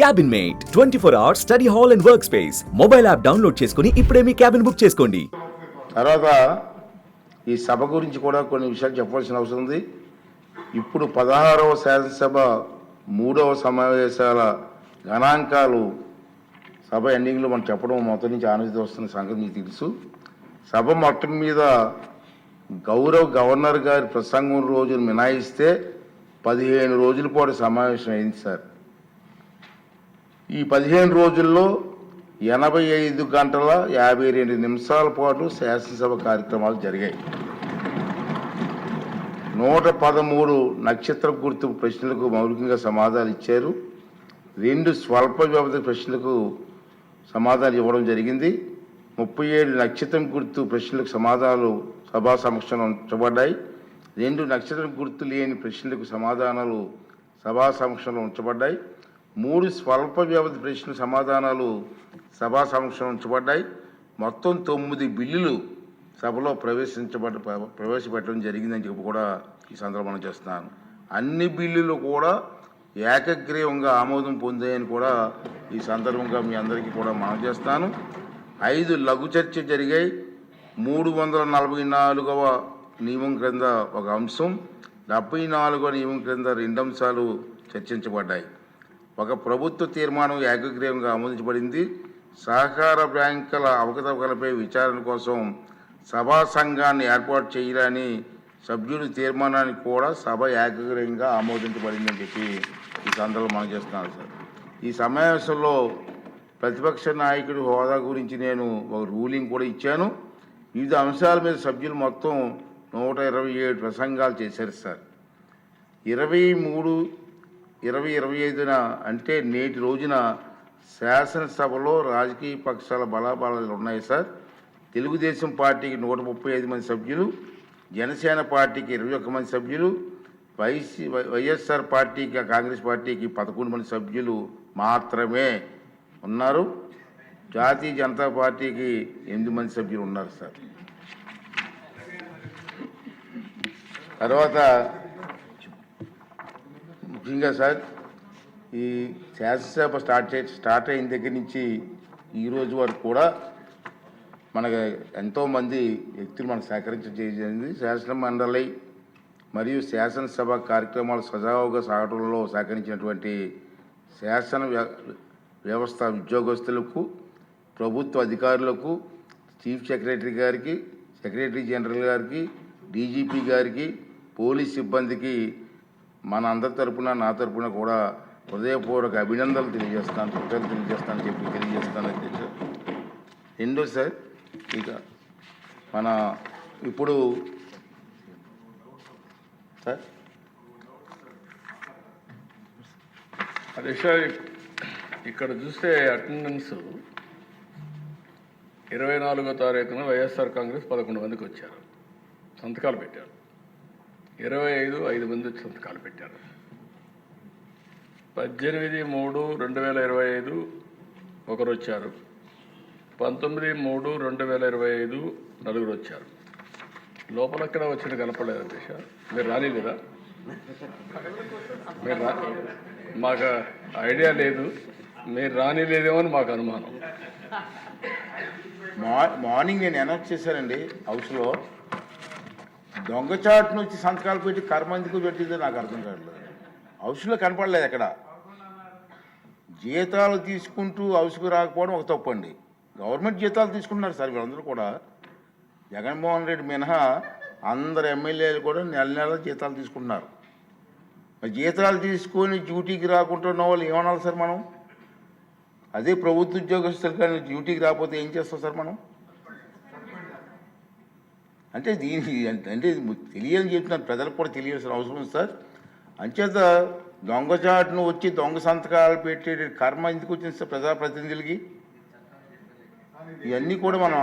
Cabin mate twenty four hours study hall and work space mobile app download చేసుకుని ఇప్పుడే మీ cabin book చేసుకోండి. తర్వాత ఈ సభ గురించి కూడా కొన్ని విషయాలు చెప్పవలసిన అవసరం ఉంది. ఇప్పుడు పదహారవ శాసనసభ మూడవ సమావేశాల గణాంకాలు సభ ఎండింగ్లో మనం చెప్పడం మొత్తం నుంచి ఆనందిత వస్తున్న సంగతి మీకు తెలుసు. సభ మొత్తం మీద గౌరవ్ గవర్నర్ గారి ప్రసంగం రోజును మినాయిస్తే పదిహేను రోజుల పాటు సమావేశం అయింది సార్. ఈ పదిహేను రోజుల్లో ఎనభై ఐదు గంటల యాభై రెండు నిమిషాల పాటు శాసనసభ కార్యక్రమాలు జరిగాయి. నూట పదమూడు నక్షత్ర గుర్తు ప్రశ్నలకు మౌలికంగా సమాధానాలు ఇచ్చారు. రెండు స్వల్ప వ్యవధి ప్రశ్నలకు సమాధానాలు ఇవ్వడం జరిగింది. ముప్పై ఏడు నక్షత్రం గుర్తు ప్రశ్నలకు సమాధానాలు సభా సమక్షంలో ఉంచబడ్డాయి. రెండు నక్షత్రం గుర్తు లేని ప్రశ్నలకు సమాధానాలు సభా సమక్షంలో ఉంచబడ్డాయి. మూడు స్వల్ప వ్యవధి ప్రశ్న సమాధానాలు సభా సమక్షం ఉంచబడ్డాయి. మొత్తం తొమ్మిది బిల్లులు సభలో ప్రవేశించబడ్డ ప్రవేశపెట్టడం జరిగిందని చెప్పి కూడా ఈ సందర్భంగా చేస్తున్నాను. అన్ని బిల్లులు కూడా ఏకగ్రీవంగా ఆమోదం పొందాయని కూడా ఈ సందర్భంగా మీ అందరికీ కూడా మనం చేస్తాను. ఐదు లఘు చర్చ జరిగాయి. మూడు వందల నలభై నాలుగవ నియమం క్రింద ఒక అంశం డెబ్బై నాలుగవ నియమం క్రింద రెండు అంశాలు చర్చించబడ్డాయి. ఒక ప్రభుత్వ తీర్మానం ఏకగ్రీవంగా ఆమోదించబడింది. సహకార బ్యాంకుల అవకతవకలపై విచారణ కోసం సభా సంఘాన్ని ఏర్పాటు చేయాలని సభ్యుడి తీర్మానానికి కూడా సభ ఏకగ్రీవంగా ఆమోదించబడిందని చెప్పి ఈ సందర్భంలో మనం చేస్తున్నాను సార్. ఈ సమావేశంలో ప్రతిపక్ష నాయకుడి హోదా గురించి నేను ఒక రూలింగ్ కూడా ఇచ్చాను. వివిధ అంశాల మీద సభ్యులు మొత్తం నూట ఇరవై ఏడు ప్రసంగాలు చేశారు సార్. ఇరవై మూడు ఇరవై ఇరవై ఐదున అంటే నేటి రోజున శాసనసభలో రాజకీయ పక్షాల బలాబలాలు ఉన్నాయి సార్. తెలుగుదేశం పార్టీకి నూట ముప్పై ఐదు మంది సభ్యులు జనసేన పార్టీకి ఇరవై ఒక్క మంది సభ్యులు వైసీ వై- వైఎస్ఆర్ పార్టీకి కాంగ్రెస్ పార్టీకి పదకొండు మంది సభ్యులు మాత్రమే ఉన్నారు. జాతీయ జనతా పార్టీకి ఎనిమిది మంది సభ్యులు ఉన్నారు సార్. తర్వాత ముఖ్యంగా సార్ ఈ శాసనసభ స్టార్ట్ చే స్టార్ట్ అయిన దగ్గర నుంచి ఈ రోజు వరకు కూడా మనకు ఎంతోమంది వ్యక్తులు మనకు సహకరించడం జరిగింది. శాసన మండలి మరియు శాసనసభ కార్యక్రమాలు సజావుగా సాగడంలో సహకరించినటువంటి శాసన వ్యవస్థ ఉద్యోగస్తులకు ప్రభుత్వ అధికారులకు చీఫ్ సెక్రటరీ గారికి సెక్రటరీ జనరల్ గారికి డీజీపీ గారికి పోలీస్ సిబ్బందికి మన అందరి తరపున నా తరపున కూడా హృదయపూర్వక అభినందనలు తెలియజేస్తాను కృతజ్ఞతలు తెలియజేస్తాను చెప్పి తెలియజేస్తాను అధ్యక్ష రెండో సార్? ఇక మన ఇప్పుడు సార్? అధ్యక్ష ఇక్కడ చూస్తే అటెండెన్స్ ఇరవై నాలుగో తారీఖున వైఎస్ఆర్ కాంగ్రెస్ పదకొండు మందికి వచ్చారు. సంతకాలు పెట్టారు. ఇరవై ఐదు ఐదు మంది వచ్చి సంతకాలు పెట్టారు. పద్దెనిమిది మూడు రెండు వేల ఇరవై ఐదు ఒకరు వచ్చారు పంతొమ్మిది మూడు రెండు వేల ఇరవై ఐదు నలుగురు వచ్చారు లోపల ఎక్కడ వచ్చిన కనపడలేదు అధ్యక్ష మీరు రాలేదా మీరు రా మాకు ఐడియా లేదు. మీరు రానిలేదేమో అని మాకు అనుమానం. మా- మార్నింగ్ నేను అనౌన్స్ చేశానండి హౌస్లో. దొంగచాటు నుంచి సంతకాలు పెట్టి కర్మ ఎందుకు పెట్టిందో నాకు అర్థం కావట్లేదు. హౌస్లో కనపడలేదు ఎక్కడ? జీతాలు తీసుకుంటూ హౌస్కు రాకపోవడం ఒక తప్పండి గవర్నమెంట్ జీతాలు తీసుకుంటున్నారు సార్ వీళ్ళందరూ కూడా. జగన్మోహన్ రెడ్డి మినహా అందరు ఎమ్మెల్యేలు కూడా నెల నెల జీతాలు తీసుకుంటున్నారు. మరి జీతాలు తీసుకొని డ్యూటీకి రాకుండా ఉన్న వాళ్ళు ఏమనాలి సార్ మనం? అదే ప్రభుత్వ ఉద్యోగస్తులు కానీ డ్యూటీకి రాకపోతే ఏం చేస్తాం సార్ మనం? అంటే దీనికి అంటే తెలియని చెప్తున్నాను ప్రజలకు కూడా తెలియాల్సిన అవసరం ఉంది సార్. అంచేత దొంగచాటును వచ్చి దొంగ సంతకాలు పెట్టే కర్మ ఎందుకు వచ్చింది సార్ ప్రజాప్రతినిధులకి? ఇవన్నీ కూడా మనం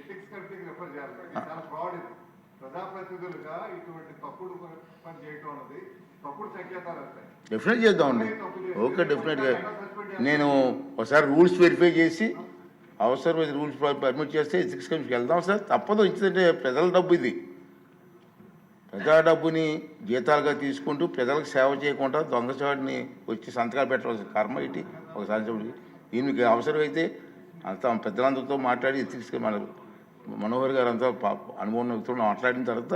ఎథిక్స్ కమిటీకి రిఫర్ చేయాలి చాలా ఫ్రాడ్ ఇది. ప్రజాప్రతినిధులుగా ఇటువంటి తప్పుడు పని చేయటం అన్నది తప్పుడు సంకేతాలు వస్తాయి డెఫినెట్ చేద్దామండి. ఓకే డెఫినెట్గా నేను ఒకసారి రూల్స్ వెరిఫై చేసి అవసరమైన రూల్స్ పర్మిట్ చేస్తే ఎథిక్స్ కమిషన్కి వెళ్దాం సార్. తప్పదు ఎందుకంటే ప్రజల డబ్బు ఇది. ప్రజా డబ్బుని జీతాలుగా తీసుకుంటూ ప్రజలకు సేవ చేయకుండా దొంగచాడిని వచ్చి సంతకాలు పెట్టవలసిన కర్మ ఇటు ఒకసారి సంవత్సరం దీనికి అవసరమైతే అంతా పెద్దలందరితో మాట్లాడి ఎత్తికి మన మనోహర్ గారు అంతా అనుభవం వ్యక్తులు మాట్లాడిన తర్వాత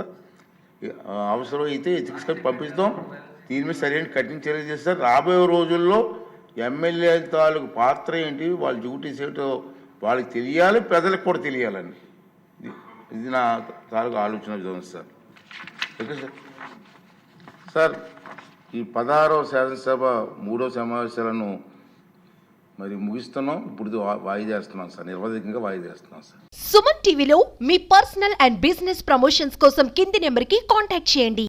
అవసరం అయితే ఎత్తికి పంపిస్తాం. దీని మీద సరైన కఠిన చర్య చేస్తారు. రాబోయే రోజుల్లో ఎమ్మెల్యే తాలూకు పాత్ర ఏంటి? వాళ్ళ డ్యూటీస్ ఏంటో వాళ్ళకి తెలియాలి ప్రజలకు కూడా తెలియాలండి. ఇది నా తాలూకు ఆలోచన విధానం సార్. Okay sir. సార్ ఈ పదహారవ శాసనసభ మూడో సమావేశాలను మరి ముగిస్తున్నాం. ఇప్పుడు వాయిదేస్తున్నాం వాయిదా వేస్తున్నాం సార్. నిర్వధికంగా వాయిదా వేస్తున్నాం సార్. సుమన్ టీవీలో మీ పర్సనల్ అండ్ బిజినెస్ ప్రమోషన్స్ కోసం కింది నెంబర్కి కాంటాక్ట్ చేయండి.